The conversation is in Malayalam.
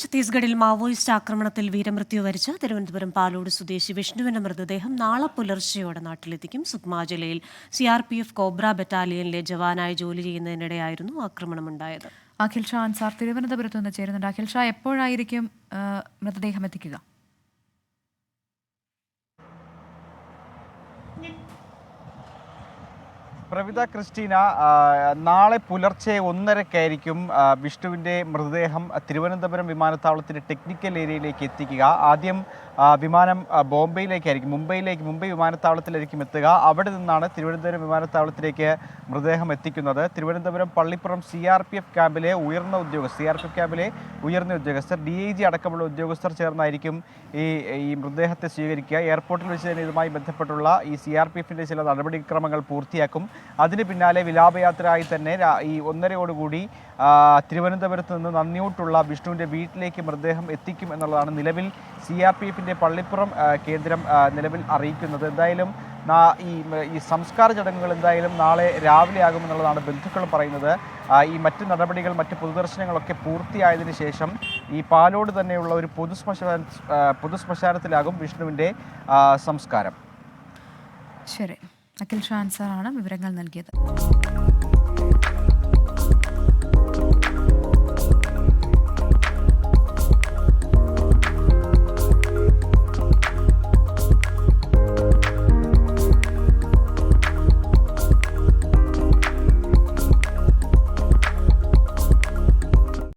ഛത്തീസ്ഗഡിൽ മാവോയിസ്റ്റ് ആക്രമണത്തിൽ വീരമൃത്യു വരിച്ച തിരുവനന്തപുരം പാലോട് സ്വദേശി വിഷ്ണുവിന്റെ മൃതദേഹം നാളെ പുലർച്ചെയോടെ നാട്ടിലെത്തിക്കും സുക്മ ജില്ലയിൽ C R P F COBRA ബറ്റാലിയനിലെ ജവാനായി ജോലി ചെയ്യുന്നതിനിടെയായിരുന്നു ആക്രമണമുണ്ടായത്. അഖിൽ ഷാ അൻസാർ തിരുവനന്തപുരത്ത് നിന്ന് ചേരുന്നുണ്ട്. അഖിൽ ഷാ എപ്പോഴായിരിക്കും മൃതദേഹം എത്തിക്കുക? പ്രവിത ക്രിസ്റ്റീന നാളെ പുലർച്ചെ ഒന്നരക്കായിരിക്കും വിഷ്ണുവിന്റെ മൃതദേഹം തിരുവനന്തപുരം വിമാനത്താവളത്തിന്റെ ടെക്നിക്കൽ ഏരിയയിലേക്ക് എത്തിക്കുക. ആദ്യം വിമാനം ബോംബെയിലേക്കായിരിക്കും മുംബൈയിലേക്ക് മുംബൈ വിമാനത്താവളത്തിലായിരിക്കും എത്തുക. അവിടെ നിന്നാണ് തിരുവനന്തപുരം വിമാനത്താവളത്തിലേക്ക് മൃതദേഹം എത്തിക്കുന്നത്. Thiruvananthapuram Pallippuram C R P F ക്യാമ്പിലെ ഉയർന്ന ഉദ്യോഗസ്ഥർ സി ആർ പി എഫ് ക്യാമ്പിലെ ഉയർന്ന ഉദ്യോഗസ്ഥർ ഡി ഐ ജി അടക്കമുള്ള ഉദ്യോഗസ്ഥർ ചേർന്നായിരിക്കും ഈ ഈ മൃതദേഹത്തെ സ്വീകരിക്കുക. എയർപോർട്ടിൽ വെച്ച് തന്നെ ഇതുമായി ബന്ധപ്പെട്ടുള്ള ഈ സി ആർ പി എഫിന്റെ ചില നടപടിക്രമങ്ങൾ പൂർത്തിയാക്കും. അതിന് പിന്നാലെ വിലാപയാത്രയായി തന്നെ ഈ ഒന്നരയോടുകൂടി തിരുവനന്തപുരത്ത് നിന്ന് നന്ദിയോട്ടുള്ള വിഷ്ണുവിന്റെ വീട്ടിലേക്ക് മൃതദേഹം എത്തിക്കും എന്നുള്ളതാണ് നിലവിൽ സി ആർ പി എഫിന്റെ പള്ളിപ്പുറം കേന്ദ്രം നിലവിൽ അറിയിക്കുന്നത്. എന്തായാലും ഈ ഈ സംസ്കാര ചടങ്ങുകൾ എന്തായാലും നാളെ രാവിലെ ആകുമെന്നുള്ളതാണ് ബന്ധുക്കൾ പറയുന്നത്. ഈ മറ്റ് നടപടികൾ മറ്റ് പൊതുദർശനങ്ങളൊക്കെ പൂർത്തിയായതിന് ശേഷം ഈ പാലോട് തന്നെയുള്ള ഒരു പൊതുശ്മശാന പൊതുശ്മശാനത്തിലാകും വിഷ്ണുവിന്റെ സംസ്കാരം. ശരി. അഖിൽ ഷാൻ സാറാണ് വിവരങ്ങൾ നൽകിയത്.